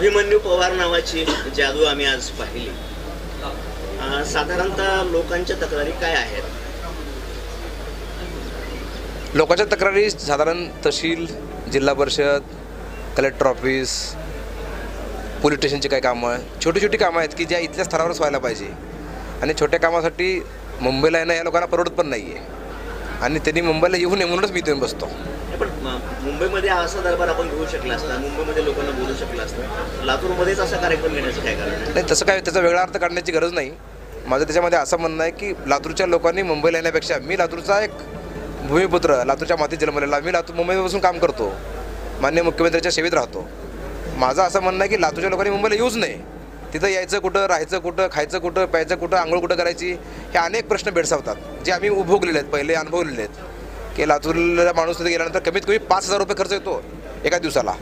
अभिमन्यू पवार नावाची जादू आम्ही आज पाहिली. साधारणतः लोकांच्या तक्रारी काय आहेत? लोकांच्या तक्रारी साधारण तहसील जिल्हा परिषद कलेक्टर ऑफिस पोलीस स्टेशनची काही कामं छोटी छोटी कामं आहेत की ज्या इथल्या स्तरावरच व्हायला पाहिजे. आणि छोट्या कामासाठी मुंबईला येणं या लोकांना परवडत पण नाही आहे आणि त्यांनी मुंबईला येऊ नये म्हणूनच मी येऊन बसतो. मुंबईमध्ये असा दरबार आपण घेऊ शकला असता मुंबईमध्ये लोकांना बोलू शकला असतं लातूरमध्येच असा कार्यक्रम घेण्याचं काय कारण आहे? नाही तसं काय त्याचा वेगळा अर्थ काढण्याची गरज नाही. माझं त्याच्यामध्ये असं म्हणणं आहे की लातूरच्या लोकांनी मुंबईला येण्यापेक्षा मी लातूरचा एक भूमिपुत्र लातूरच्या मातीत जन्मलेला मी लातूर मुंबईपासून काम करतो मान्य मुख्यमंत्र्यांच्या सेवेत राहतो. माझं असं म्हणणं आहे की लातूरच्या लोकांनी मुंबईला येऊच नाही तिथं यायचं कुठं राहायचं कुठं खायचं कुठं प्यायचं कुठं आंघोळ कुठं करायची हे अनेक प्रश्न भेडसावतात जे आम्ही उपभोगलेले आहेत पहिले अनुभवलेले आहेत. की लातूरला माणूस तिथे गेल्यानंतर कमीत कमी पाच हजार रुपये खर्च येतो एका दिवसाला.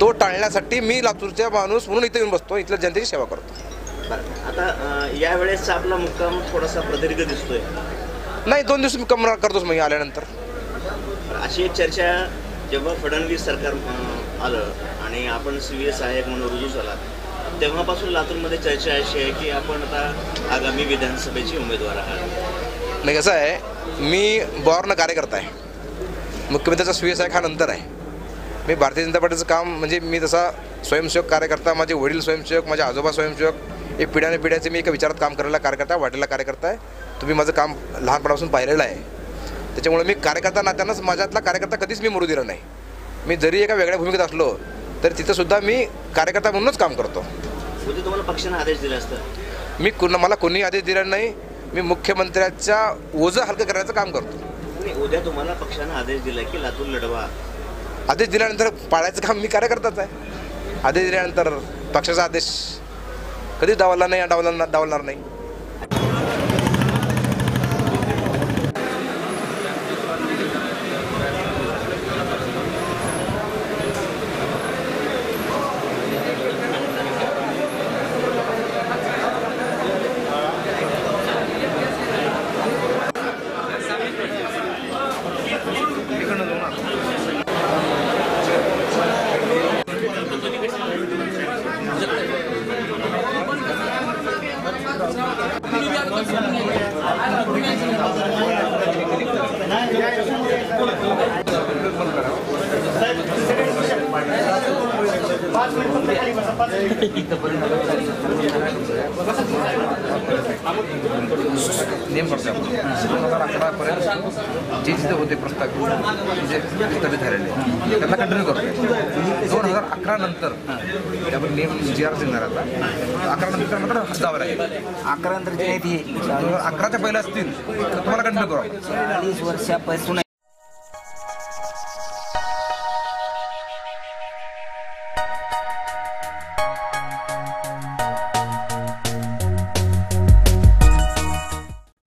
तो टाळण्यासाठी मी लातूरच्या माणूस म्हणून इथे येऊन बसतो इथल्या जनतेची सेवा करतो. आता यावेळेसचा आपला मुक्काम थोडासा प्रदीर्घ दिसतोय. नाही दोन दिवस मी कम करतोच मग आल्यानंतर. अशी एक चर्चा जेव्हा फडणवीस सरकार आलं आणि आपण सी व्ही एस साहेब म्हणून रुजू झाला तेव्हापासून लातूरमध्ये चर्चा अशी आहे की आपण आता आगामी विधानसभेचे उमेदवार आहात. नाही कसं आहे मी बॉर्न कार्यकर्ता आहे. मुख्यमंत्र्याचा सुयस आहे हा नंतर आहे. मी भारतीय जनता पार्टीचं काम म्हणजे मी तसा स्वयंसेवक कार्यकर्ता माझे वडील स्वयंसेवक माझे आजोबा स्वयंसेवक हे पिढ्याने पिढ्याचे मी एका विचारात काम करायला कार्यकर्ता वाढलेला कार्यकर्ता आहे. तुम्ही माझं काम लहानपणापासून पाहिलेलं आहे. त्याच्यामुळे मी कार्यकर्ता नात्यानंच माझ्यातला कार्यकर्ता कधीच मी मरू दिला नाही. मी जरी एका वेगळ्या भूमिकेत असलो तर तिथंसुद्धा मी कार्यकर्ता म्हणूनच काम करतो. उद्या तुम्हाला पक्षानं आदेश दिला असतं? मी कुणा मला कोणीही आदेश दिला नाही. मी मुख्यमंत्र्याच्या ओझं हलकं करण्याचं काम करतो. उद्या तुम्हाला पक्षानं आदेश दिला की लातूर लढवा. आदेश दिल्यानंतर पाळायचं काम मी कार्यकर्ताच आहे. आदेश दिल्यानंतर पक्षाचा आदेश कधीच डावलला नाही डावलणार डावलणार नाही. नेम आपण दोन हजार अकरापर्यंत जे जिथे होते प्रस्ताव जे स्थगित झालेले त्यांना कंटिन्यू करतो दोन हजार अकरा नंतर त्यामुळे नेम जी आर सिंग आता अकरा नंतर मात्र जावं आहे अकरा नंतर जे आहे ती दोन हजार अकराच्या पहिल्या असतील तर तुम्हाला कंटिन्यू करू. चाळीस वर्षापासून